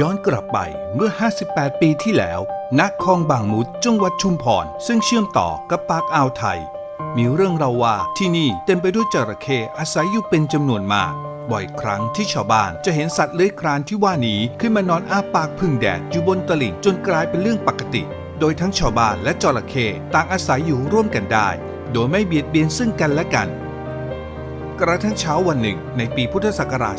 ย้อนกลับไปเมื่อ 58 ปีที่แล้วณคลองบางมุดจังหวัดชุมพร ซึ่งเชื่อมต่อกับปากอ่าวไทย มีเรื่องเราวว่าที่นี่เต็มไปด้วยจระเข้อาศัยอยู่เป็นจำนวนมาก บ่อยครั้งที่ชาวบ้านจะเห็นสัตว์เลื้อยคลานที่ว่านี้ขึ้นมานอนอ้าปากพึ่งแดดอยู่บนตลิ่งจนกลายเป็นเรื่องปกติ โดยทั้งชาวบ้านและจระเข้ต่างอาศัยอยู่ร่วมกันได้ โดยไม่เบียดเบียนซึ่งกันและกัน กระทั่งเช้าวันหนึ่ง ในปีพุทธศักราช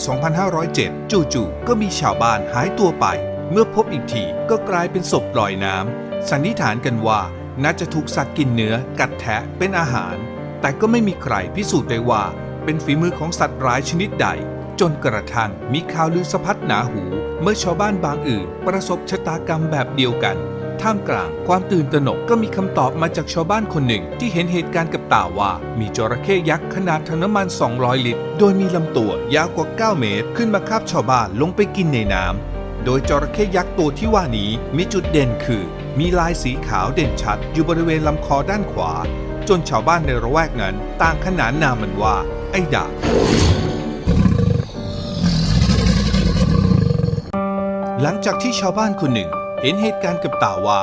2507 จู่ๆ ก็มีชาวบ้านหายตัวไป เมื่อพบอีกทีก็กลายเป็นศพลอยน้ำ สันนิษฐานกันว่าน่าจะถูกสัตว์กินเนื้อ กัดแทะเป็นอาหาร แต่ก็ไม่มีใครพิสูจน์ได้ว่า เป็นฝีมือของสัตว์ร้ายชนิดใด จนกระทั่งมีข่าวลือสะพัดหนาหู เมื่อชาวบ้านบางอื่น ประสบชะตากรรมแบบเดียวกัน ท่ามกลางความตื่นตระหนกก็มีคำตอบมาจากชาวบ้านคนหนึ่ง ที่เห็นเหตุการณ์กับตาว่า มีจระเข้ยักษ์ขนาดถังน้ำมัน 200 ลิตร โดยมีลำตัวยาวกว่า 9 เมตร ขึ้นมาคาบชาวบ้านลงไปกินในน้ำโดยจระเข้ยักษ์ตัวที่ว่านี้มีจุดเด่นคือ มีลายสีขาวเด่นชัด อยู่บริเวณลำคอด้านขวา จนชาวบ้านในระแวกนั้นต่างขนานนามมันว่า ไอ้ดาบหลังจากที่ชาวบ้านคนหนึ่ง เห็นเหตุการณ์กับตาว่า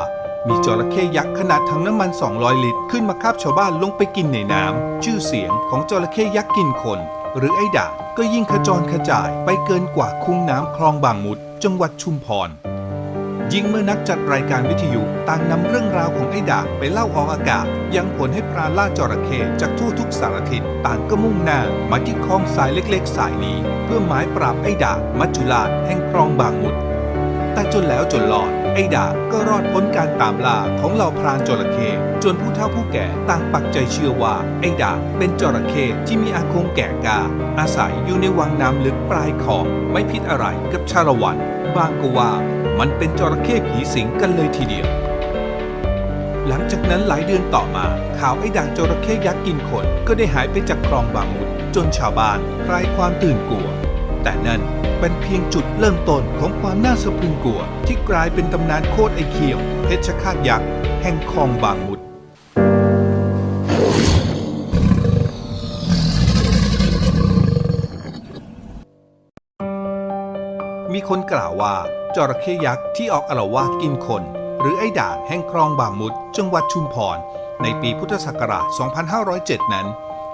มีจระเข้ยักษ์ขนาดถังน้ำมัน 200 ลิตร ขึ้นมาคาบชาวบ้านลงไปกินในน้ำชื่อเสียงของจระเข้ยักษ์กินคน หรือไอ้ด่าก็ยิ่งขจรขจายไปเกินกว่าคุ้งน้ำคลองบางมุด จังหวัดชุมพรยิ่งเมื่อนักจัดรายการวิทยุต่างนำเรื่องราวของไอ้ด่างไปเล่าออกอากาศ ยังผลให้พรานล่าจระเข้จากทั่วทุกสารทิศต่างก็มุ่งหน้ามาที่คลองสายเล็กๆ สายนี้ เพื่อหมายปราบไอ้ด่างมัจจุราชแห่งคลองบางมุด แต่จนแล้วจนรอด ไอ้ด่าก็รอดพ้นการตามล่าของเหล่าพรานจระเข้จนผู้เฒ่าผู้แก่ต่างปักใจเชื่อว่า ไอ้ด่าเป็นจระเข้ที่มีอาคมแก่กา อาศัยอยู่ในวังน้ำลึกปลายคลองไม่พิษอะไรกับชาละวันบางก็ว่ามันเป็นจระเข้ผีสิงกันเลยทีเดียวหลังจากนั้นหลายเดือนต่อมาข่าวไอ้ด่างจระเข้ยักษ์กินคนก็ได้หายไปจากคลองบางมุดจนชาวบ้านคลายความตื่นกลัว แต่นั่น เป็นเพียงจุดเริ่มต้นของความน่าสะพรึงกลัว ที่กลายเป็นตำนานโคตรไอเขียวเพชรฆาตยักษ์แห่งคลองบางมุดมีคนกล่าวว่าจระเข้ยักษ์ที่ออกอาละวาดกินคน หรือไอ้ด่างแห่งคลองบางมุดจังหวัดชุมพร ในปีพุทธศักราช 2507 นั้น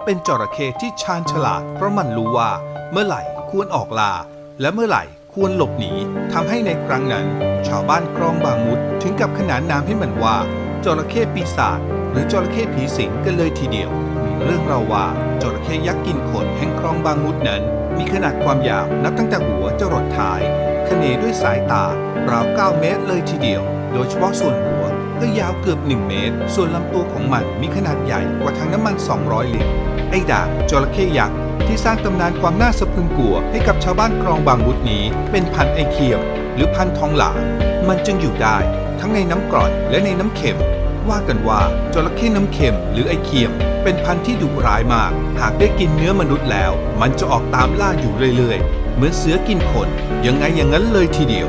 เป็นจระเข้ที่ชาญฉลาดเพราะมันรู้ว่า เมื่อไหร่ควรออกลา และเมื่อไหร่ควรหลบหนีทำให้ในครั้งนั้น ชาวบ้านคลองบางมุดถึงกับขนานนามให้มันว่าจระเข้ปีศาจหรือจระเข้ผีสิงกันเลยทีเดียว มีเรื่องเราวว่าจระเข้ยักษ์กินคนแห่งคลองบางมุดนั้น มีขนาดความยาวนับตั้งแต่หัวจรดท้ายขเนด้วยสายตาราว 9 เมตรเลยทีเดียว โดยเฉพาะส่วนหัวก็ยาวเกือบ 1 เมตร ส่วนลำตัวของมันมีขนาดใหญ่กว่าถังน้ำมัน 200 ลิตร ไอ้ด่างจระเข้ยักษ์ ที่สร้างตำนานความน่าสะพรึงกลัวให้กับชาวบ้านคลองบางมุดนี้ เป็นพันไอเคียม หรือพันทองหลางมันจึงอยู่ได้ ทั้งในน้ำกร่อยและในน้ำเค็ม ว่ากันว่าจระเข้น้ำเค็ม หรือไอเคียม เป็นพันธุ์ที่ดุร้ายมาก หากได้กินเนื้อมนุษย์แล้ว มันจะออกตามล่าอยู่เรื่อยๆ เหมือนเสือกินคนยังไงอย่างนั้นเลยทีเดียว